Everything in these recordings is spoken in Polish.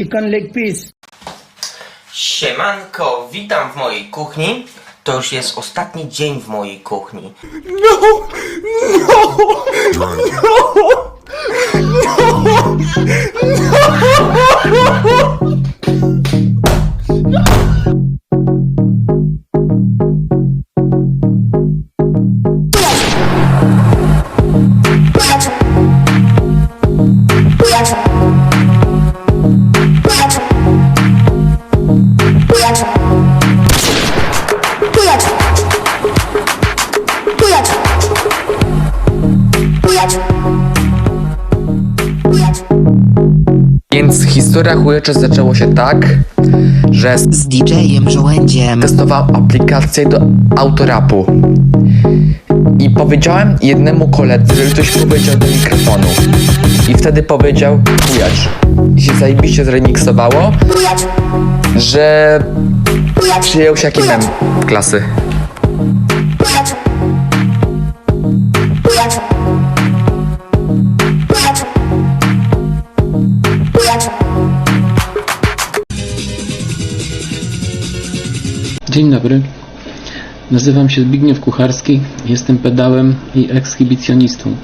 chicken leg piece. Siemanko, witam w mojej kuchni. To już jest ostatni dzień w mojej kuchni. Więc historia chujecza zaczęło się tak, że z DJ-em Żołędziem. testowałem aplikację do autorapu. I powiedziałem jednemu koledze, żeby coś powiedział do mikrofonu. I wtedy powiedział chujacz. I się zajebiście zremiksowało, że przyjął się jaki mem klasy. Dzień dobry. Nazywam się Zbigniew Kucharski, jestem pedałem i ekshibicjonistą.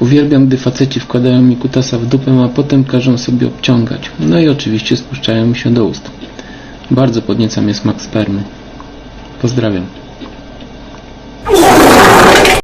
Uwielbiam, gdy faceci wkładają mi kutasa w dupę, a potem każą sobie obciągać. No i oczywiście spuszczają mi się do ust. Bardzo podnieca mnie smak spermy. Pozdrawiam.